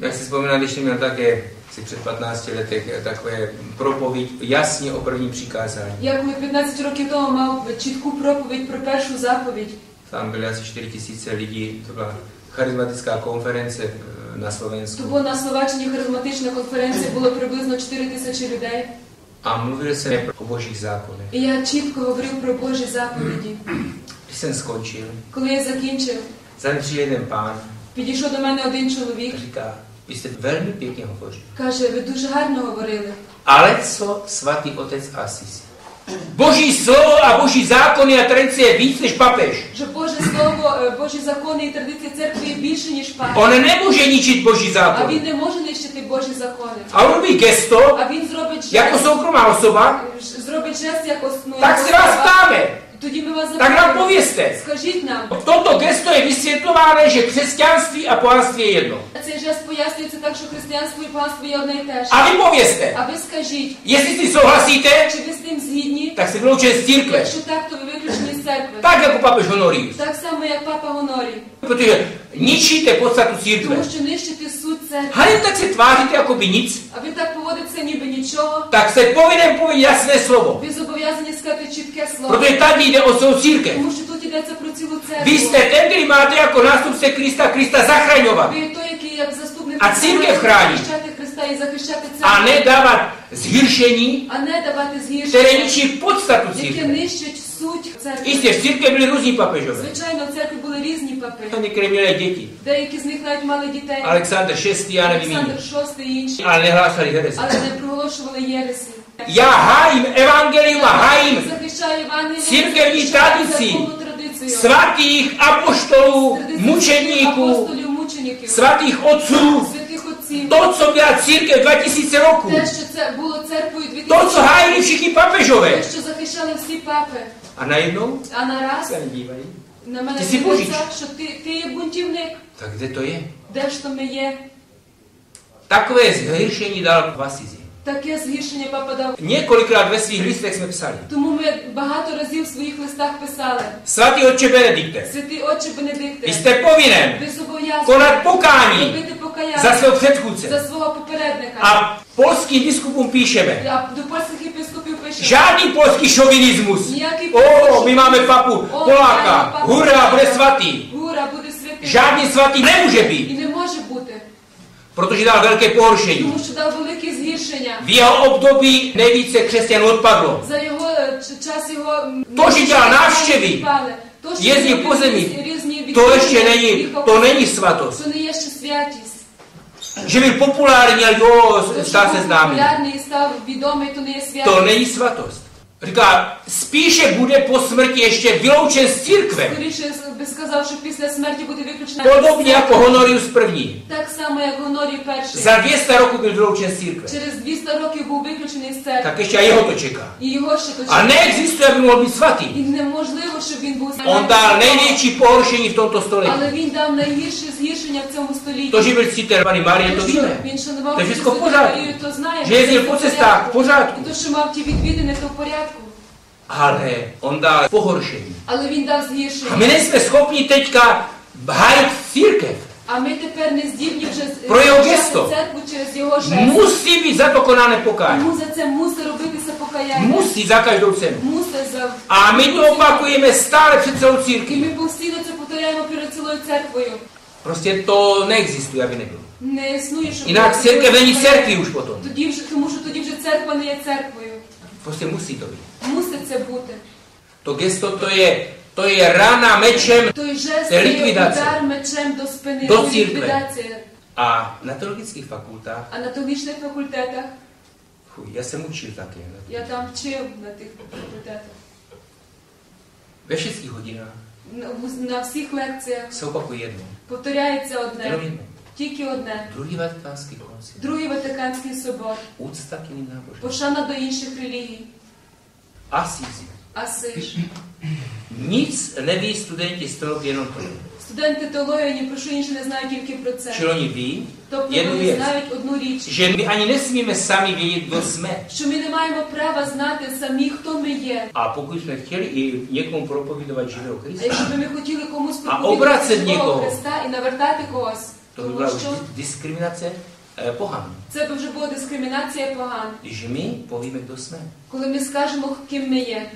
Já si vzpomínám, když jsem měl také asi před 15 letech takové propověď jasně o prvním přikázání. Я коли 15 років тому мав чітку проповідь про першу заповідь. Tam byly asi 4 tisíce lidí, to byla charismatická konference eh, na Slovensku. було на Словаччині харизматична конференція, було приблизно 4 тисячі людей. A mluvil jsem o božích zákonech. І я чітко говорив про Божі заповіді. Když jsem skončil, Коли я закінчив, za jeden pán підійшов до мене один чоловік, říká, vy jste velmi pěkně hovořili. каже, ви дуже гарно говорили. Ale co svatý otec Asisi? Boží slovo a boží zákony a tradice je víc než papež. Що Боже Слово, е, Божі закони і традиції церкви є більше, ніж папа. On nemůže ničit boží А zákony. він не може нищити Божі закони. A on robí gesto, А він зробить jako жест, soukromá osoba, зробить жест як основу. tak se vás ptáme. Тоді ми вас Tak nám запитаємо. povězte. Скажіть нам, Toto gesto je vysvětlováno, že křesťanství a pohanství je jedno. цей жест пояснюється так, що християнство і панство є одне і те ж. A vy povězte, А ви скажіть, jestli si souhlasíte, чи ви з тим згідні? tak jste vyloučen z církve. Якщо так, то ви виключені з церкви. Tak jako papež Honorius. Так само, як папа Гонорій. Protože ničíte podstatu církve. Тому що нищити суть церкви. A jen tak se tváříte jako by nic, А ви так поводитеся, ніби нічого. tak se повинен povědět jasné slovo. Ви зобов'язані сказати чітке слово. Проте tady jde o svou církev. Тому що тут йдеться про цілу церкву. Vy jste ten, де máte jako nástupce Krista, Krista zachraňovat. Ви той, який як заступник А Христа церкви має Христа і захищати A А не давати згіршені. А не давати které згіршення, ničí podstatu Які církve. нищить суть церкви. Jistě, v církvi byli různí papežové. Звичайно, в церкві були різні папи. A některé měli děti. Деякі з них навіть мали дітей. Alexander VI, já nevím Олександр jiný. VI і інші. Ale nehlásali herezi. Але не проголошували єресі. Já hájím evangelium a hájím Захищаю Євангеліє, Církevní захищаю традиції. церковну традицію. svatých apoštolů, Традицію mučeníků, апостолів, мучеників, svatých otců, святих отців. to, co byla církev 2000 roků, Те, що це було церквою 2000 to, co hájili všichni те, papežové. що захищали всі папи. A najednou А нараз se nedívají. на мене Ти си дивиться, божич. що ти, ти є бунтівник. Tak kde to je? Де ж то ми є? Takové zhiršení dal v Asizi. Таке згіршення папа дав. Několikrát ve svých listech jsme psali. Тому ми багато разів в своїх листах писали. Svatý otče Benedikte, Святий отче Бенедикте, vy jste povinen ви зобов'язані konat pokání робити покаяння za svého за předchůdce. свого попередника. A polským biskupům píšeme, А до польських єпископів пише, Žádný polský šovinismus. O, my máme papu Poláka. Hurra, bude svatý. Žádný svatý nemůže být. Protože dal velké pohoršení. V jeho období nejvíce křesťanů odpadlo. To, že dělal návštěvy, jezdí po zemi, to ještě není, to není svatost. Že byl populární ale jo, stal se známý. To není svatost. Říká, spíše bude po smrti ještě vyloučen z církve. Скоріше би сказав, що після смерті буде виключена. Podobně jako Honorius první. Так само, як Гонорій перший. Za 200 roků byl vyloučen z církve. Через 200 rokів був виключений з церкви. Tak ještě a jeho to čeká. І його ще A точно. neexistuje, aby mohl být svatý. І неможливо, щоб він був On dal největší pohoršení v tomto století. Але він дав найгірше згіршення в цьому столітті. To, že byl cítel Pany Marie, to víme. Він шанував To je všechno v Святу pořádku. Марію, то знає. Že jezdil po в cestách, v порядку. pořádku. І то, що мав ті відвідини, то в порядку. Ale on dal pohoršení. Але він дав згіршення. my nejsme schopni teďka hájit církev. А ми тепер не здібні вже Про його гесто. церкву через його жест. Musí být za to konáne pokání. Тому за це мусить робитися покаяння. Musí za každou cenu. Мусить за... A my to opakujeme stále před celou І církví. ми постійно це повторяємо перед цілою церквою. Prostě to neexistuje, aby nebylo. Не існує, щоб... Jinak církev není církví už potom. Тоді вже, тому що тоді вже церква не є церквою. Prostě musí to být. Мусить це бути. To gesto to je, to je rana mečem є ліквідація. удар мечем до спини, До це церкви. ліквідація. a na teologických fakultách, А на теологічних факультетах fuj, já jsem učil také, я там вчив на тих факультетах. ve všech hodinách в- на всіх лекціях se opakuje jedno, повторяється jenom одне, jedno. Тільки одне. Druhý vatikánský koncil, Другий Ватиканський собор, k jiným пошана до інших релігій. Nic neví studenti z teologie jenom to. Студенти теології ні про що інше не знають тільки про це. Čili oni ví, Тобто вони знають одну річ, že my ani nesmíme sami vědět, kdo jsme. що ми не маємо права знати самі, хто ми є. A pokud jsme chtěli i někomu propovídovat živého А якщо ми хотіли комусь А обрати проповідати нікого. Христа і навертати когось, by Тому byla що di- diskriminace eh, це би вже була дискримінація поган. ж ми povíme, kdo jsme. Коли ми скажемо, ким ми є.